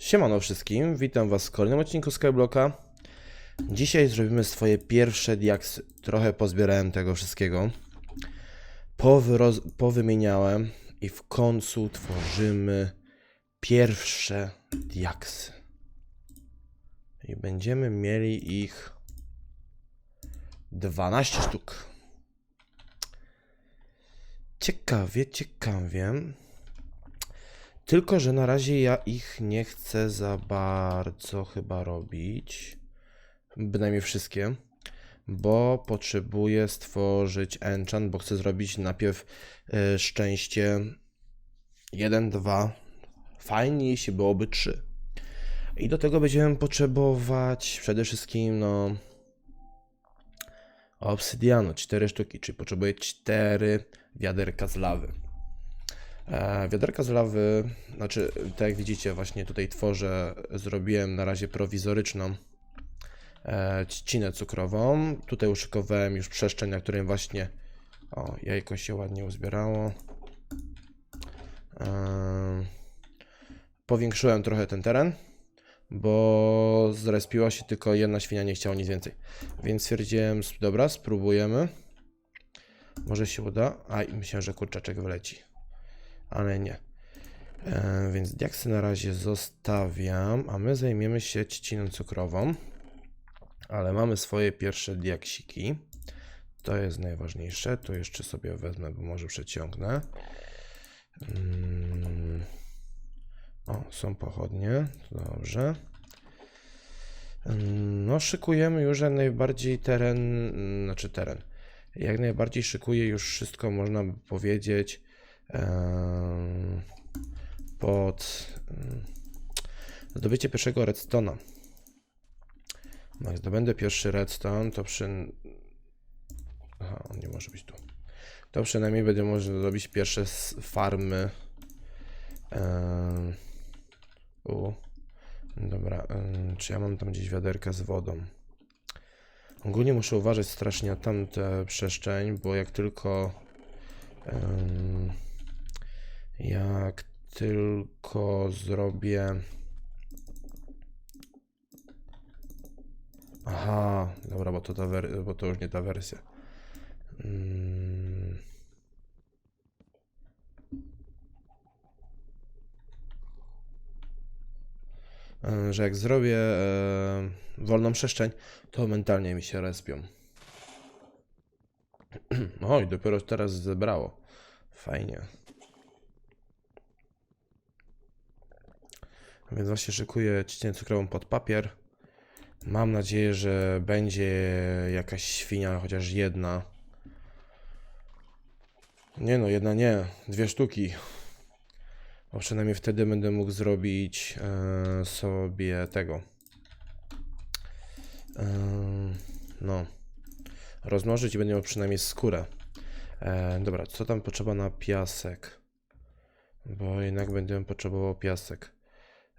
Siemano wszystkim, witam was w kolejnym odcinku Skyblocka. Dzisiaj zrobimy swoje pierwsze diaksy. Trochę pozbierałem tego wszystkiego. Powyroz- powymieniałem i w końcu tworzymy pierwsze diaksy. I będziemy mieli ich 12 sztuk. Ciekawie, ciekawie. Tylko, że na razie ja ich nie chcę za bardzo chyba robić. Bynajmniej wszystkie. Bo potrzebuję stworzyć enchant, bo chcę zrobić najpierw e, szczęście 1, 2. Fajnie, jeśli byłoby 3. I do tego będziemy potrzebować przede wszystkim, no. Obsydianu, 4 sztuki, czyli potrzebuję 4 wiaderka z lawy. E, wiaderka z lawy, znaczy, tak jak widzicie, właśnie tutaj tworzę, zrobiłem na razie prowizoryczną e, trzcinę cukrową. Tutaj uszykowałem już przestrzeń, na której właśnie o, jajko się ładnie uzbierało. E, powiększyłem trochę ten teren, bo zrespiła się tylko jedna świnia, nie chciało nic więcej. Więc stwierdziłem, dobra, spróbujemy. Może się uda. A, myślałem, że kurczaczek wyleci ale nie. E, więc diaksy na razie zostawiam, a my zajmiemy się trzciną cukrową. Ale mamy swoje pierwsze diaksiki. To jest najważniejsze. Tu jeszcze sobie wezmę, bo może przeciągnę. Mm. O, są pochodnie. Dobrze. Mm, No, szykujemy już jak najbardziej teren, znaczy teren. Jak najbardziej szykuję już wszystko, można by powiedzieć, pod em, zdobycie pierwszego redstone'a. No, jak zdobędę pierwszy redstone, to przy... Aha, on nie może być tu. To przynajmniej będę mógł zrobić pierwsze farmy. U. Dobra, czy ja mam tam gdzieś wiaderka z wodą? Ogólnie muszę uważać strasznie na tamtę przestrzeń, bo jak tylko em, jak tylko zrobię Aha, dobra, bo to, ta bo to już nie ta wersja. Mm. E, Że jak zrobię e, wolną przestrzeń, to mentalnie mi się respią. Oj, dopiero teraz zebrało. Fajnie. Więc właśnie szykuję trzcinę cukrową pod papier. Mam nadzieję, że będzie jakaś świnia, chociaż jedna. Nie no, jedna nie, dwie sztuki. Bo przynajmniej wtedy będę mógł zrobić e, sobie tego. E, no. Rozmnożyć i będę miał przynajmniej skórę. E, dobra, co tam potrzeba na piasek? Bo jednak będę potrzebował piasek.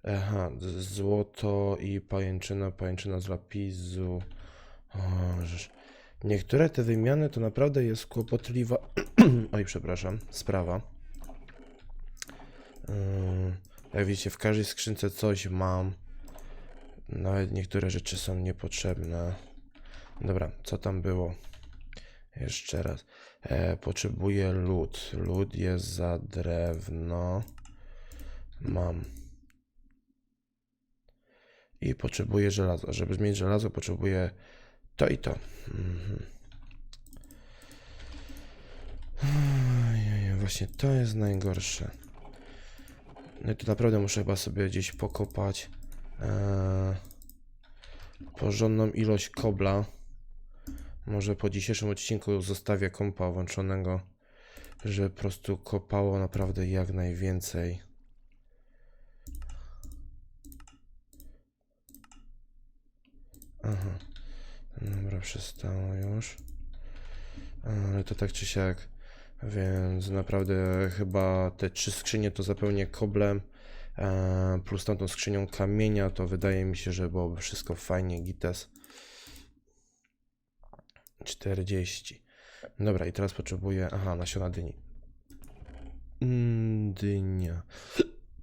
Aha, złoto i pajęczyna, pajęczyna z lapisu. O. Niektóre te wymiany to naprawdę jest kłopotliwa. Oj, przepraszam, sprawa. Ym, Jak widzicie, w każdej skrzynce coś mam. Nawet niektóre rzeczy są niepotrzebne. Dobra, co tam było? Jeszcze raz. E, potrzebuję lód. Lód jest za drewno. Mam. I potrzebuję żelazo. Żeby mieć żelazo, potrzebuję to i to. Mhm. Właśnie to jest najgorsze. No i to naprawdę muszę chyba sobie gdzieś pokopać e, porządną ilość kobla. Może po dzisiejszym odcinku zostawię kompa włączonego, żeby po prostu kopało naprawdę jak najwięcej. Aha. Dobra, przestało już. Ale to tak czy siak. Więc naprawdę chyba te trzy skrzynie to zapełnię koblem. Plus tamtą skrzynią kamienia, to wydaje mi się, że byłoby wszystko fajnie, gites. 40. Dobra, i teraz potrzebuję. Aha, nasiona dyni. Mm, dynia.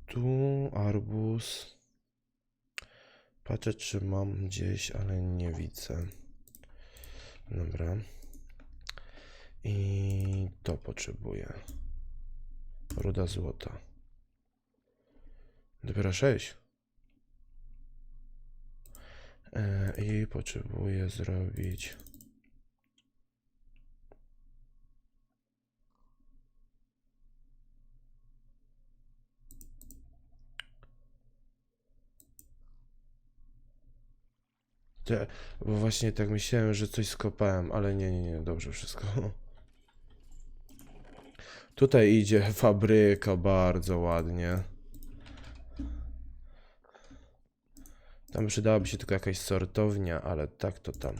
Tu arbuz. Patrzę, czy mam gdzieś, ale nie widzę. Dobra. I to potrzebuję. Ruda złota. Dopiero 6. E, I potrzebuję zrobić. Te, bo właśnie tak myślałem, że coś skopałem, ale nie, nie, nie, dobrze wszystko. Tutaj idzie fabryka bardzo ładnie. Tam przydałaby się tylko jakaś sortownia, ale tak to tam.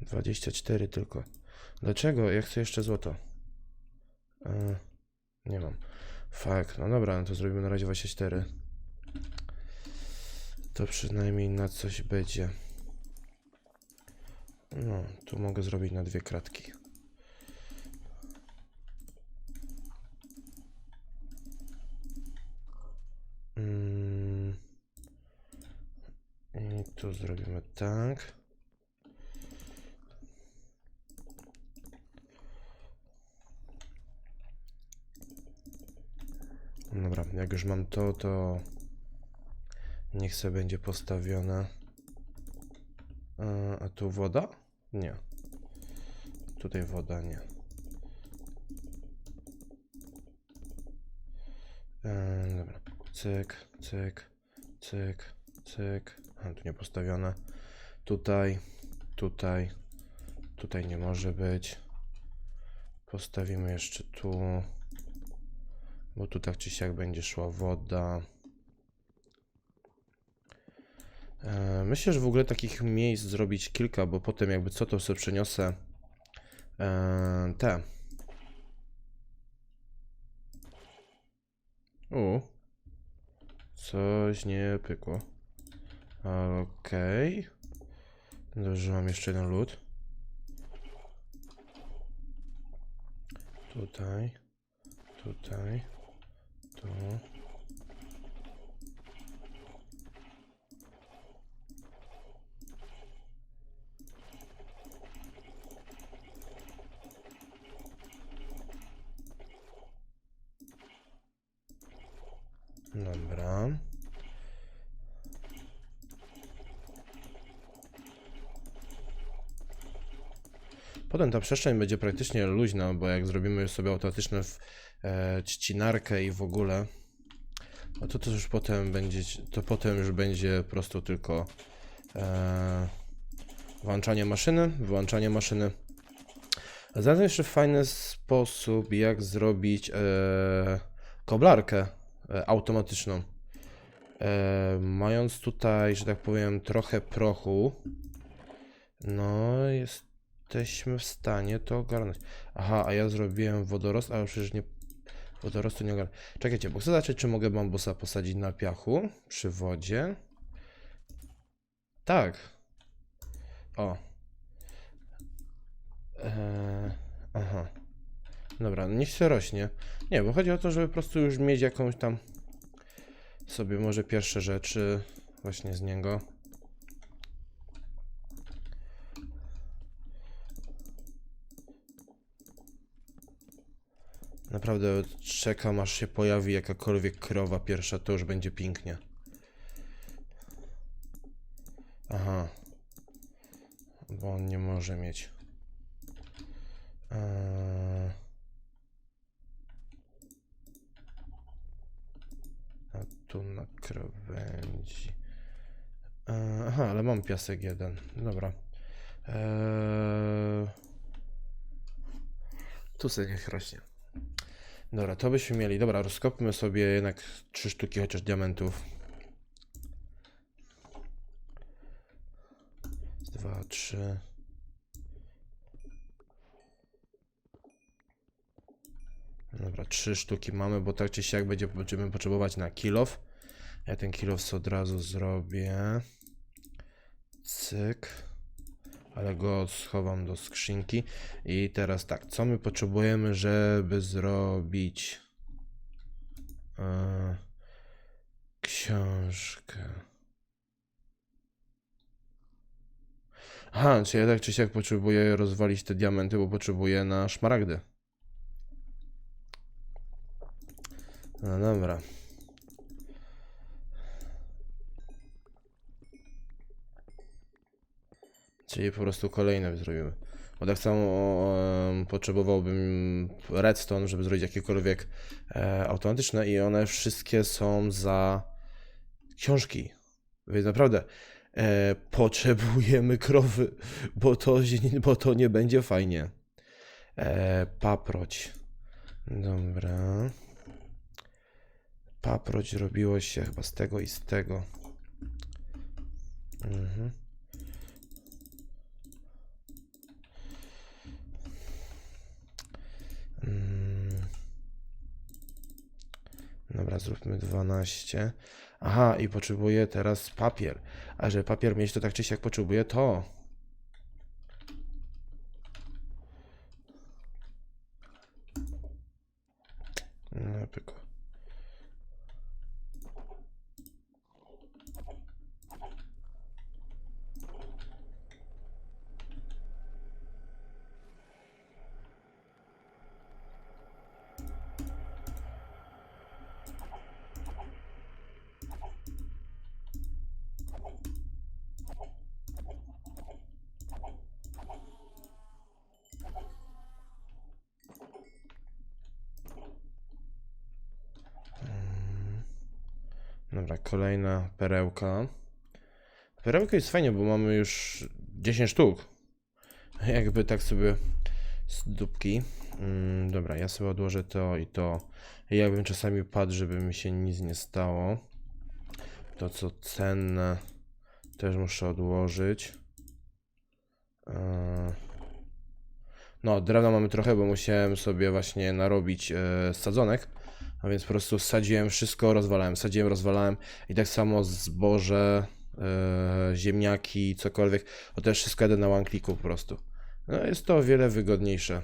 Dwadzieścia cztery tylko. Dlaczego? Ja chcę jeszcze złoto. E, nie mam. Fak, no dobra, no to zrobimy na razie 24. To przynajmniej na coś będzie. No, tu mogę zrobić na dwie kratki. Mm. I tu zrobimy tak. Dobra, jak już mam to, to niech se będzie postawione. A, a tu woda? Nie. Tutaj woda nie. E, dobra. Cyk, cyk, cyk, cyk. A, tu nie postawione. Tutaj, tutaj, tutaj nie może być. Postawimy jeszcze tu. Bo tu tak czy siak będzie szła woda. E, myślę, że w ogóle takich miejsc zrobić kilka, bo potem jakby co to sobie przeniosę e, te. U. Coś nie pykło. Okej. Dobrze, że mam jeszcze jeden lód. Tutaj. Tutaj. Tu. Dobra. Potem ta przestrzeń będzie praktycznie luźna, bo jak zrobimy sobie automatyczną w- e, ścinarkę i w ogóle, no to to już potem będzie, to potem już będzie po prostu tylko e, włączanie maszyny, wyłączanie maszyny. Znalazłem jeszcze fajny sposób, jak zrobić e, koblarkę e, automatyczną. E, mając tutaj, że tak powiem, trochę prochu, no jesteśmy w stanie to ogarnąć. Aha, a ja zrobiłem wodorost, ale przecież nie. Wodorostu nie ogarnę. Czekajcie, bo chcę zobaczyć, czy mogę bambusa posadzić na piachu przy wodzie. Tak. O. Eee, aha. Dobra, niech się rośnie. Nie, bo chodzi o to, żeby po prostu już mieć jakąś tam sobie może pierwsze rzeczy właśnie z niego. Naprawdę czekam aż się pojawi jakakolwiek krowa pierwsza, to już będzie pięknie. Aha. Bo on nie może mieć. Eee... A tu na krawędzi. Eee, aha, ale mam piasek jeden. Dobra. Eee... Tu sobie niech rośnie. Dobra, to byśmy mieli. Dobra, rozkopmy sobie jednak trzy sztuki chociaż diamentów. Dwa, trzy. Dobra, trzy sztuki mamy, bo tak czy siak będzie, będziemy potrzebować na kilof. Ja ten kilof od razu zrobię. Cyk. Ale go schowam do skrzynki. I teraz tak, co my potrzebujemy, żeby zrobić E, książkę. Aha, czy ja tak czy siak potrzebuję rozwalić te diamenty, bo potrzebuję na szmaragdy. No dobra. Czyli po prostu kolejne zrobimy. Bo tak samo em, potrzebowałbym redstone, żeby zrobić jakiekolwiek e, automatyczne i one wszystkie są za książki. Więc naprawdę e, potrzebujemy krowy, bo to, bo to nie będzie fajnie. E, paproć. Dobra. Paproć robiło się chyba z tego i z tego. Mhm. Dobra, zróbmy 12. Aha, i potrzebuję teraz papier. A żeby papier mieć, to tak czy siak potrzebuję to. Dobra, kolejna perełka. Perełka jest fajnie, bo mamy już 10 sztuk. Jakby tak sobie z dupki. Mm, dobra, ja sobie odłożę to i to. I jakbym czasami padł, żeby mi się nic nie stało. To co cenne też muszę odłożyć. Eee, No, drewna mamy trochę, bo musiałem sobie właśnie narobić e, sadzonek. A więc po prostu sadziłem wszystko, rozwalałem, sadziłem, rozwalałem i tak samo zboże, e, ziemniaki, cokolwiek, to też wszystko jadę na one po prostu. No jest to o wiele wygodniejsze.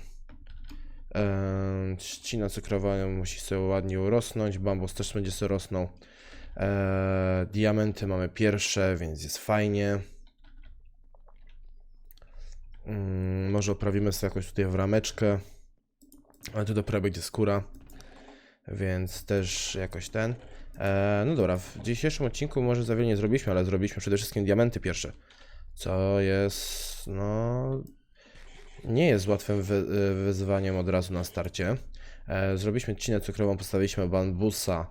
E, trzcina cukrowa musi sobie ładnie urosnąć, bambus też będzie sobie rosnął. E, diamenty mamy pierwsze, więc jest fajnie. Mm, może oprawimy sobie jakoś tutaj w rameczkę, ale to dopiero będzie skóra więc też jakoś ten. E, no dobra, w dzisiejszym odcinku może za wiele nie zrobiliśmy, ale zrobiliśmy przede wszystkim diamenty pierwsze, co jest, no, nie jest łatwym wy, y, wyzwaniem od razu na starcie. E, zrobiliśmy trzcinę cukrową, postawiliśmy bambusa.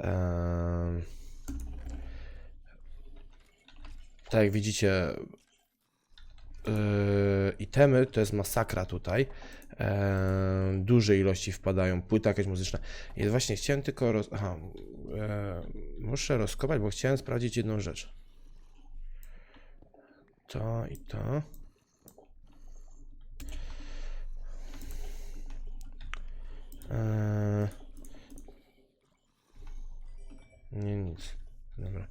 E, tak jak widzicie, yy, itemy to jest masakra tutaj. E, duże ilości wpadają, płyta jakaś muzyczna. I właśnie chciałem tylko. Roz... Aha, e, muszę rozkopać, bo chciałem sprawdzić jedną rzecz. To i to. E, nie, nic. Dobra.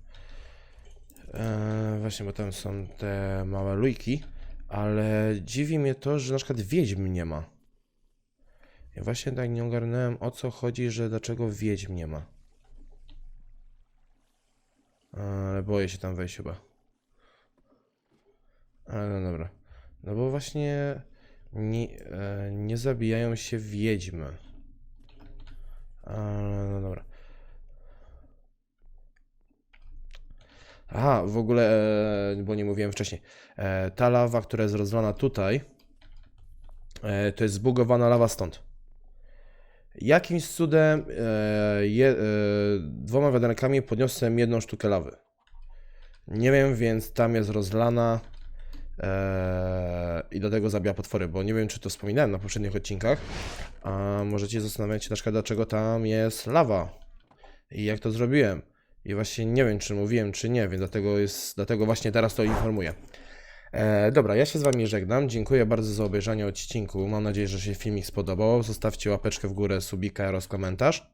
Właśnie, bo tam są te małe lujki, ale dziwi mnie to, że na przykład wiedźm nie ma. Ja właśnie tak nie ogarnąłem o co chodzi, że dlaczego wiedźm nie ma. Ale boję się tam wejść chyba. Ale no dobra. No bo właśnie nie, e, nie zabijają się wiedźmy. Ale no dobra. Aha, w ogóle, e, bo nie mówiłem wcześniej. E, ta lawa, która jest rozlana tutaj, e, to jest zbugowana lawa stąd. Jakimś cudem e, je, e, dwoma wiaderkami podniosłem jedną sztukę lawy. Nie wiem, więc tam jest rozlana e, i do tego zabija potwory, bo nie wiem, czy to wspominałem na poprzednich odcinkach. A możecie zastanawiać się na przykład, dlaczego tam jest lawa i jak to zrobiłem. I właśnie nie wiem, czy mówiłem, czy nie, więc dlatego, jest, dlatego właśnie teraz to informuję. E, dobra, ja się z Wami żegnam. Dziękuję bardzo za obejrzenie odcinku. Mam nadzieję, że się filmik spodobał. Zostawcie łapeczkę w górę, subika oraz komentarz.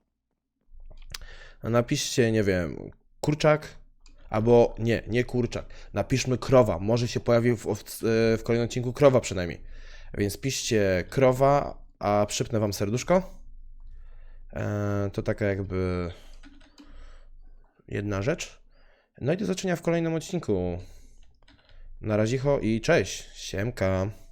Napiszcie, nie wiem, kurczak, albo nie, nie kurczak. Napiszmy krowa. Może się pojawi w, w, w kolejnym odcinku krowa przynajmniej. Więc piszcie krowa, a przypnę Wam serduszko. E, to taka jakby jedna rzecz. No i do zobaczenia w kolejnym odcinku. Na razie i cześć, siemka.